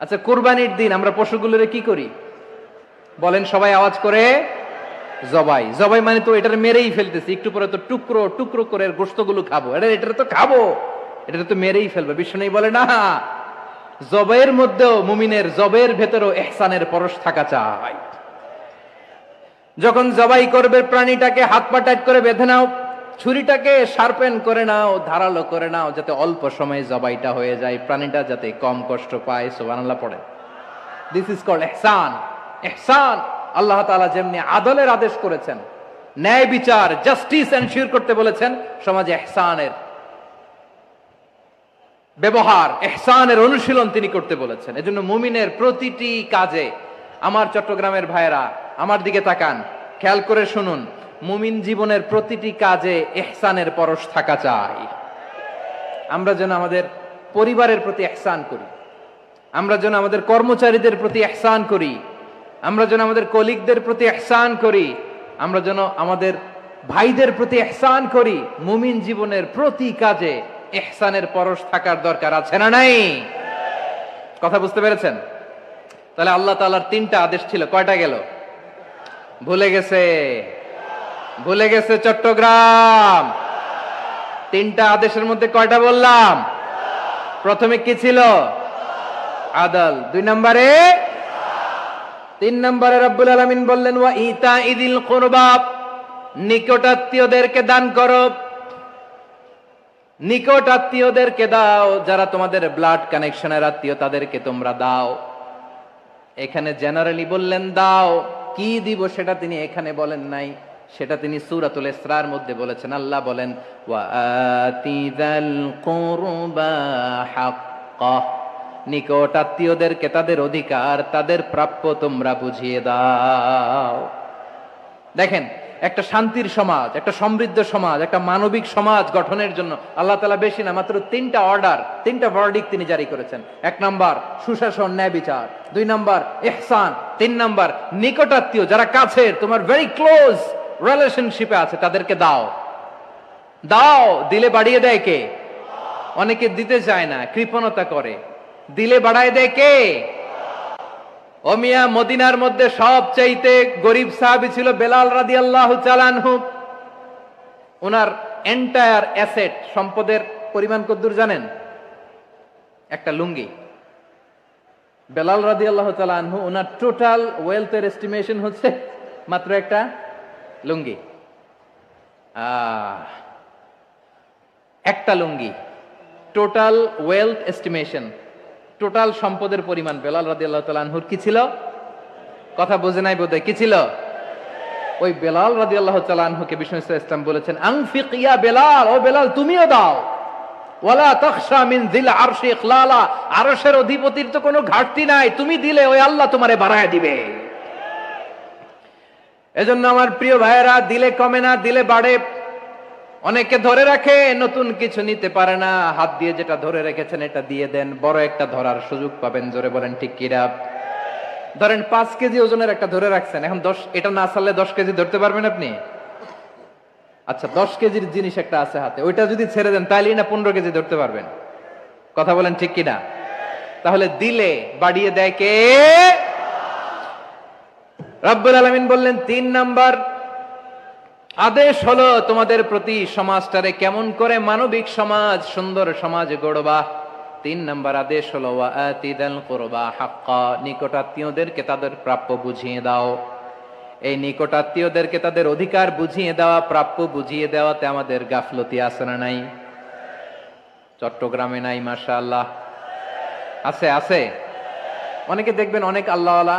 আচ্ছা কোরবানির দিন আমরা পশুগুলোরে কি করি? বলেন, সবাই আওয়াজ করে জবাই। জবাই মানে তো এটার মেরেই ফেলতেছি, একটু পরে তো টুকরো টুকরো করে গোস্তগুলো খাব। এটা এটা তো খাব। এটা তো মেরেই ফেলবে। নেই বলে না। জবের মধ্যেও মুমিনের জবের ভেতরেও এহসানের পরশ থাকা চাই। যখন জবাই করবে, প্রাণীটাকে হাত পা টাইট করে বেঁধে নাও। ছুরিটাকে শার্পেন করে নাও, ধারালো করে নাও, যাতে অল্প সময়ে জবাইটা হয়ে যায়, প্রাণীটা যাতে কম কষ্ট পায় সোবানাল্লাহ পড়ে দিস ইজ কল্ড এহসান এহসান আল্লাহ তাআলা যেমনি আদলের আদেশ করেছেন, ন্যায় বিচার জাস্টিস এনশিওর করতে বলেছেন, সমাজে এহসানের ব্যবহার এহসানের অনুশীলন তিনি করতে বলেছেন। এজন্য মুমিনের প্রতিটি কাজে, আমার চট্টগ্রামের ভাইয়েরা, আমার দিকে তাকান, খেয়াল করে শুনুন মুমিন জীবনের প্রতিটি কাজে এহসানের পরশ থাকা চাই। আমরা যেন আমাদের পরিবারের প্রতি এহসান করি। আমরা যেন আমাদের কর্মচারীদের প্রতি এহসান করি। আমরা যেন আমাদের কলিগদের প্রতি এহসান করি। আমরা যেন আমাদের ভাইদের প্রতি এহসান করি। মুমিন জীবনের প্রতি কাজে এহসানের পরশ থাকার দরকার আছে না নাই? কথা বুঝতে পেরেছেন? তাহলে আল্লাহ তাআলার তিনটা আদেশ ছিল। কয়টা গেল? ভুলে গেছে। ভুলে গেছে চট্টগ্রাম। তিনটা আদেশের মধ্যে কয়টা বললাম? প্রথমে কি ছিল? আদল। দুই নম্বরে? তিন নম্বরে রব্বুল আলমিন বললেন, ওয়া ইতা ইদিল কোরবাব নিকটাত্মীয়দেরকে দান করো। নিকট আত্মীয়দেরকে দাও, যারা তোমাদের ব্লাড কানেকশনের আত্মীয়, তাদেরকে তোমরা দাও। এখানে জেনারেলি বললেন, দাও। কি দিব সেটা তিনি এখানে বলেন নাই। সেটা তিনি সূরাতুল ইসরার মধ্যে বলেছেন। আল্লাহ বলেন নিকট আত্মীয়দেরকে তাদের অধিকার, তাদের প্রাপ্য তোমরা বুঝিয়ে দাও। দেখেন, একটা শান্তির সমাজ, একটা সমৃদ্ধ সমাজ, একটা মানবিক সমাজ গঠনের জন্য আল্লাহ তালা বেশি না, মাত্র তিনটা অর্ডার, তিনটা ভার্ডিক তিনি জারি করেছেন। এক নাম্বার, সুশাসন, ন্যায় বিচার। দুই নাম্বার এহসান তিন নাম্বার নিকটাত্মীয় যারা কাছের, তোমার ভেরি ক্লোজ রিলেশনশিপে আছে, তাদেরকে দাও। দাও, দিলে বাড়িয়ে দেয় কে? অনেকে দিতে চায় না, কৃপণতা করে। দিলে বাড়ায় দেয় কে? অমিয়া মদিনার মধ্যে সব চাইতে গরিব সাহাবি ছিল বেলাল রাদি আল্লাহ চালানহু ওনার এন্টায়ার অ্যাসেট সম্পদের পরিমাণ কদ্দুর জানেন? একটা লুঙ্গি। বেলাল রাদি আল্লাহ চালানহু ওনার টোটাল ওয়েলথের এস্টিমেশন হচ্ছে মাত্র একটা লুঙ্গি। একটা লুঙ্গি। টোটাল ওয়েলথ এস্টিমেশন টোটাল সম্পদের পরিমাণ বেলাল রাদি আল্লাহ তালানহুর কি ছিল? কথা বোঝে নাই বোধহয়, কি ছিল? ওই বেলাল রাদি আল্লাহ তালানহুকে বিষ্ণু ইসলাম বলেছেন আংফিক ইয়া বেলাল, ও বেলাল, তুমিও দাও। ওয়ালা তখশা মিন জিল আরশি ইখলালা, আরশের অধিপতির তো কোনো ঘাটতি নাই, তুমি দিলে ওই আল্লাহ তোমারে বাড়ায় দিবে। এজন্য আমার প্রিয় ভাইয়েরা, দিলে কমে না, দিলে বাড়ে। অনেকে ধরে রাখে, নতুন কিছু নিতে পারে না। হাত দিয়ে যেটা ধরে রেখেছেন, এটা দিয়ে দেন। বড় একটা ধরার সুযোগ পাবেন, জোরে বলেন, ঠিক কিরা ধরেন, পাঁচ কেজি ওজনের একটা ধরে রাখছেন। এখন দশ, এটা না চাললে দশ কেজি ধরতে পারবেন আপনি? আচ্ছা দশ কেজির জিনিস একটা আছে হাতে। ওইটা যদি ছেড়ে দেন তাহলে না পনেরো কেজি ধরতে পারবেন? কথা বলেন, ঠিক কিনা তাহলে দিলে বাড়িয়ে দেয় কে? রব্বুল আলমিন বললেন, তিন নাম্বার, আদেশ হলো তোমাদের প্রতি সমাজটারে কেমন করে মানবিক সমাজ, সুন্দর সমাজ গড়বা। তিন নাম্বার আদেশ হলো কুরবা হাক্কা, নিকটাত্মীয়দেরকে তাদের প্রাপ্য বুঝিয়ে দাও। এই নিকটাত্মীয়দেরকে তাদের অধিকার বুঝিয়ে দেওয়া, প্রাপ্য বুঝিয়ে দেওয়াতে আমাদের গাফলতি আছে না নাই? চট্টগ্রামে নাই, মাশাআল্লাহ। আছে আছে। অনেকে দেখবেন অনেক আল্লাহওয়ালা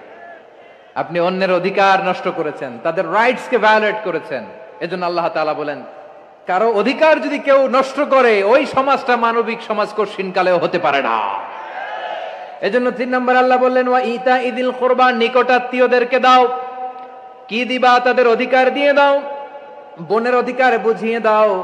আপনি অন্যের অধিকার নষ্ট করেছেন, তাদের রাইটস কে ভায়োলেট করেছেন। এজন্য আল্লাহ তাআলা বলেন, কারও অধিকার যদি কেউ নষ্ট করে, ওই সমাজটা মানবিক সমাজ কঠিন কালেও হতে পারে না। এজন্য তিন নম্বর আল্লাহ বললেন, ওয়া ইতা ইদিল কোরবান নিকটাত্মীয়দেরকে দাও। কি দিবা তাদের অধিকার দিয়ে দাও। বোনের অধিকার বুঝিয়ে দাও।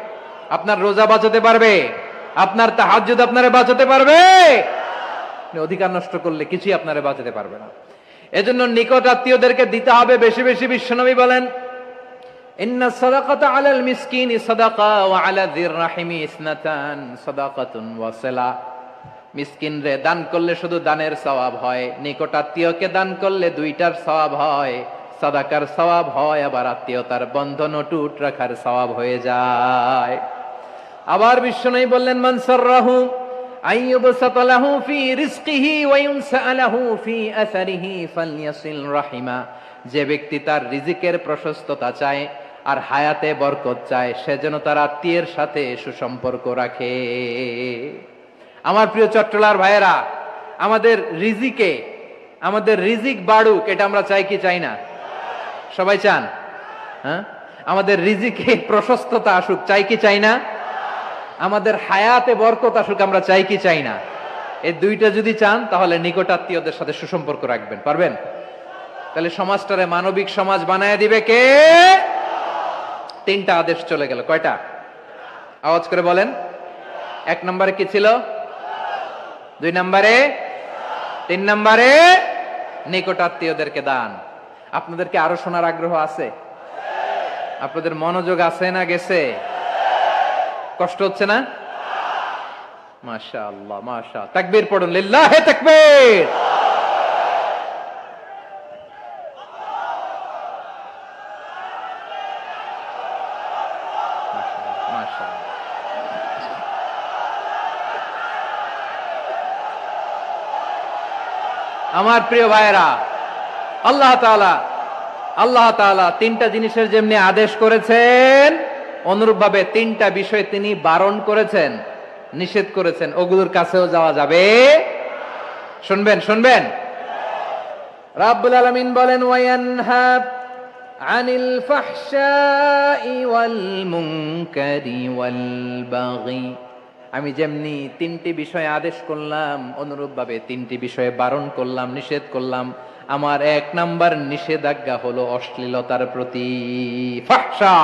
আপনার রোজা বাঁচাতে পারবে। আপনার তাহাজ্জুদ আপনারে বাঁচাতে পারবে। অধিকার নষ্ট করলে কিছুই আপনারে বাঁচাতে পারবে না। এজন্য নিকট আত্মীয়দেরকে দিতে হবে, বেশি বেশি বিশ্বনবী বলেন রাহিমি দান করলে শুধু দানের হয়, নিকট আত্মীয়কে দান করলে দুইটার হয় হয়, আবার আত্মীয়তার বন্ধন টুট রাখার সওয়াব হয়ে যায়। আবার বিশ্ব বিশ্বনবী বললেন, মান আইয়ুবসাত লাহু ফি ফি যে ব্যক্তি তার রিজিকের প্রশস্ততা চায় আর হায়াতে বরকত চায়, সে যেন তার আত্মীয়ের সাথে সুসম্পর্ক রাখে। আমার প্রিয় চট্টলার ভাইয়েরা, আমাদের রিজিকে, আমাদের রিজিক বাড়ুক, এটা আমরা চাই কি চাই না? সবাই চান? হ্যাঁ? আমাদের রিজিকে প্রশস্ততা আসুক, চাই কি চাই না? আমাদের হায়াতে বরকত আসুক, আমরা চাই কি চাই না। এই দুইটা যদি চান, তাহলে নিকটাত্মীয়দের সাথে সুসম্পর্ক রাখবেন। পারবেন? তাহলে সমাজটারে মানবিক সমাজ বানায় দিবে কে? তিনটা আদেশ চলে গেল। কয়টা? আওয়াজ করে বলেন। এক নম্বরে কি ছিল? দুই নম্বরে? তিন নম্বরে? নিকটাত্মীয়দেরকে দান। আপনাদেরকে আরও শোনার আগ্রহ আছে? আপনাদের মনোযোগ আছে না গেছে? কষ্ট হচ্ছে না? মাশা আল্লাহ মাশা তাকবীর পড়ুন, লিল্লাহে তাকবীর। আমার প্রিয় ভাইরা আল্লাহ তাআলা আল্লাহ তাআলা তিনটা জিনিসের যেমনি আদেশ করেছেন অনুরূপভাবে তিনটা বিষয় তিনি বারণ করেছেন, নিষেধ করেছেন। ওগুলোর কাছেও যাওয়া যাবে। শুনবেন শুনবেন? রাব্বুল আলামিন বলেন, ওয়ায়ানহা আনিল ফাহশাই ওয়াল মুনকারি ওয়াল আমি যেমনি তিনটি বিষয়ে আদেশ করলাম, অনুরূপভাবে তিনটি বিষয়ে বারণ করলাম, নিষেধ করলাম, আমার এক নাম্বার নিষেধাজ্ঞা হলো অশ্লীলতার প্রতি ফাহশা।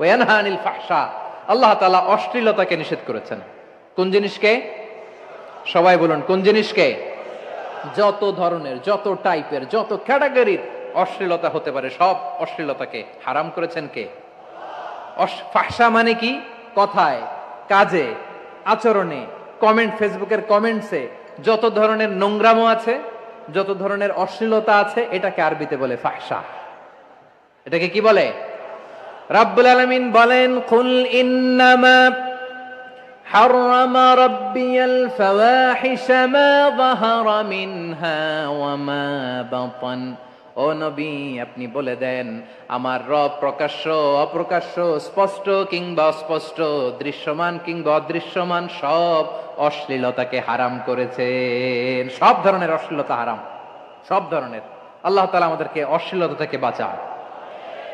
ওয়ানহা আনিল ফাহশা। আল্লাহ তাআলা অশ্লীলতাকে নিষেধ করেছেন। কোন জিনিসকে? সবাই বলুন, কোন জিনিসকে? যত ধরনের, যত টাইপের, যত ক্যাটাগরির অশ্লীলতা হতে পারে, সব অশ্লীলতাকে হারাম করেছেন কে? ফাহশা মানে কি? কথায়, কাজে, আচরণে, কমেন্ট, ফেসবুকের কমেন্টসে, যত ধরনের নোংরামো আছে, যত ধরনের অশ্লীলতা আছে, এটাকে আরবিতে বলে ফাহশা। এটাকে কি বলে? রাব্বুল আলামিন বলেন কুল ইন্নামা حرم ربي الفواحش ما ظهر منها وما بطن ও নবী আপনি বলে দেন আমার রব প্রকাশ্য অপ্রকাশ্য স্পষ্ট কিংবা অস্পষ্ট দৃশ্যমান কিংবা অদৃশ্যমান সব অশ্লীলতাকে হারাম করেছেন সব ধরনের অশ্লীলতা হারাম সব ধরনের আল্লাহ তাআলা আমাদেরকে অশ্লীলতা থেকে বাঁচান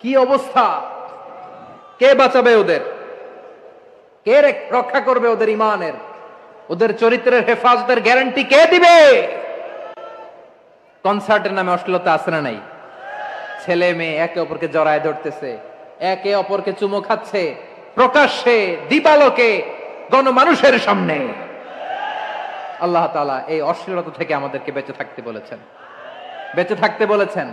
কি অবস্থা? কে বাঁচাবে ওদের? কে রক্ষা করবে ওদের ইমানের? ওদের চরিত্রের হেফাজতের গ্যারান্টি কে দিবে? কনসার্টের নামে অশ্লীলতা আছে না নাই? ছেলে মেয়ে একে অপরকে জড়ায় ধরতেছে, একে অপরকে চুমো খাচ্ছে, প্রকাশ্যে দীপালোকে গণমানুষের সামনে। আল্লাহ তাআলা এই অশ্লীলতা থেকে আমাদেরকে বেঁচে থাকতে বলেছেন। বেঁচে থাকতে বলেছেন।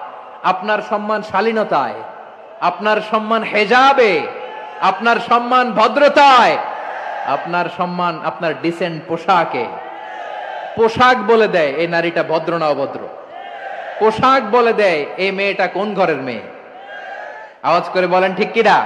আপনার সম্মান শালীনতায়, আপনার সম্মান হেজাবে, আপনার সম্মান ভদ্রতায়, আপনার সম্মান আপনার ডিসেন্ট পোশাকে। পোশাক বলে দেয় এই নারীটা ভদ্র না অভদ্র। পোশাক বলে দেয় এই মেয়েটা কোন ঘরের মেয়ে? আওয়াজ করে বলেন, ঠিক কিনা